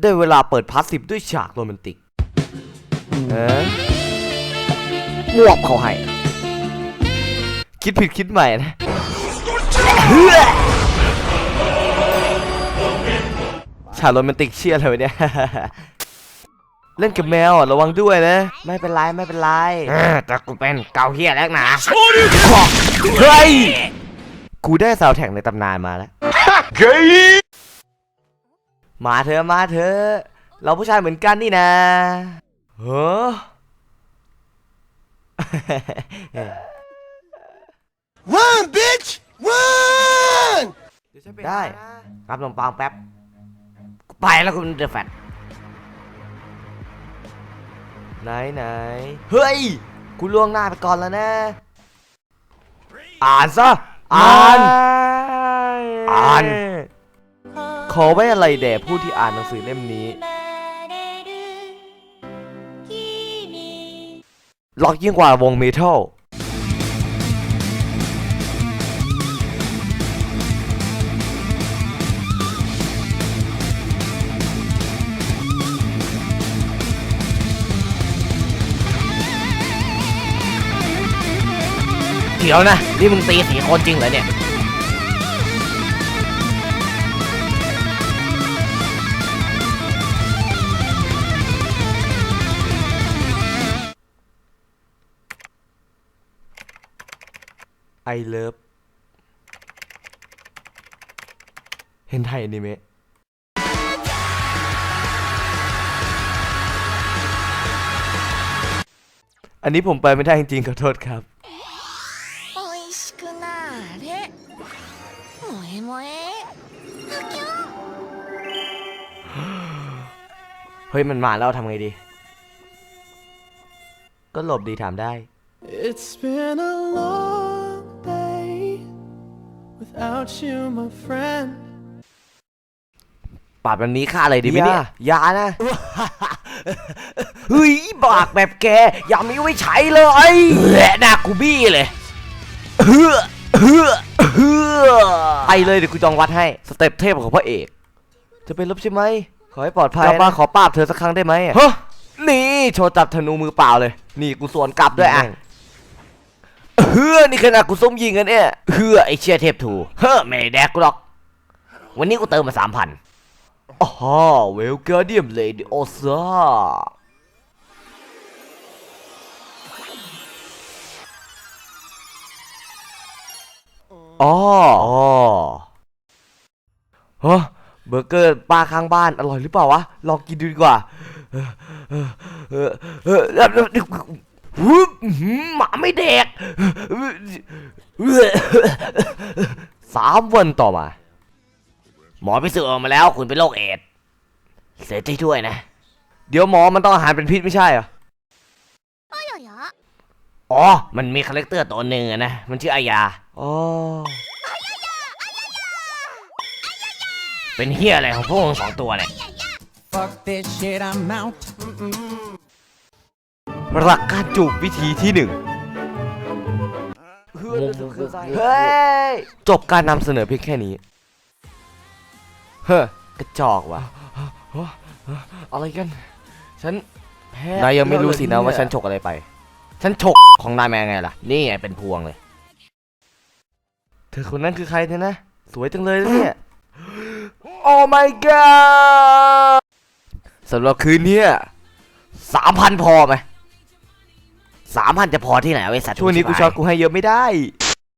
ได้เวลาเปิดพาสซีฟด้วยฉากโรแมนติก เออมวบเขาให้ คิดผิดคิดใหม่นะเฮ้ยฉากโรแมนติกเชี่ยอะไรวะเนี่ย เล่นกับแมวอะระวังด้วยนะ ไม่เป็นไรไม่เป็นไรแต่กูเป็นเกาเฮียแล้วนะเฮ้ยกูได้สาวแท็กในตำนานมาแล้ว มาเถอะมาเถอะเราผู้ชายเหมือนกันนี่นะเฮ้อ Run, bitch! Run! ได้รับขนมปังแป๊บกูไปแล้วคุณเดอะแฟตไหนไหนเฮ้ยกูล่วงหน้าไปก่อนแล้วนะ อ่านซะ อ่าน อ่าน ขอไว้อะไรแด่ผู้ที่อ่านหนังสือเล่มนี้ ล็อกยิ่งกว่าวงเมทัลเดี๋ยวนะ นี่มึงตีสีคนจริงเหรอเนี่ย I love เห็นไทยอนิเมะอันนี้ผมไปไม่ได้จริงๆขอโทษครับ เฮ้ย มันมาแล้วทำไงดี ก็หลบดีถามได้ It's been a long without you, my friend. ปราบแบบนี้ฆ่าเลยดีไหมเนี่ยอย่านะ เฮ้ยบากแบบแก อย่ามีไว้ใช้เลยและหน้ากูบี้เลยเฮือเฮือเฮือไปเลยเดี๋ยวกูจองวัดให้ สเต็ปเทพของพระเอก จะเป็นลบใช่ไหม ขอให้ปลอดภัยมาขอปราบเธอสักครั้งได้ไหมฮะนี่โชว์จับธนูมือเปล่าเลย นี่กูสวนกลับด้วยอะ เฮือนี่ขนาดกูส้มยิงกันเนี่ยเฮือไอเชียเทพถูเฮ้อไม่แดกกูหรอก วันนี้กูเติมมาสามพันอ๋อเวลกาเดียมเลดี้โอซาอ๋ออ๋อฮะเบอร์เกอร์ป้าข้างบ้านอร่อยหรือเปล่าวะ ลองกินดูดีกว่า เออเออเออ หมาไม่แดกสามวันต่อมา หมอพิสูจน์ออกมาแล้ว คุณเป็นโรคเอดเสียใจด้วยนะ เดี๋ยวหมอมันต้องอาหารเป็นพิษไม่ใช่เหรอ อ๋อ มันมีคาแรคเตอร์ตัวหนึ่งอนะ มันชื่ออายาโอ้เป็นเฮียอะไรของพวกมึงสองตัวเนี่ย หลักการจูบวิธีที่หนึ่งเฮ้ย จบการนำเสนอเพียงแค่นี้ เฮ้อกระจอกว่ะ อะไรกัน ฉันแพ้นายยังไม่รู้สินะว่าฉันฉกอะไรไป ฉันฉกของนายมาไงล่ะ นี่ไงเป็นพวงเลย เธอคนนั้นคือใครเนี่ยนะ สวยจังเลยนะเนี่ย โอ้ my god สำหรับคืนเนี้ยสามพันพอไหม สามพันจะพอที่ไหนเอาไอ้สัตว์ช่วงนี้กูช็อตกูให้เยอะไม่ได้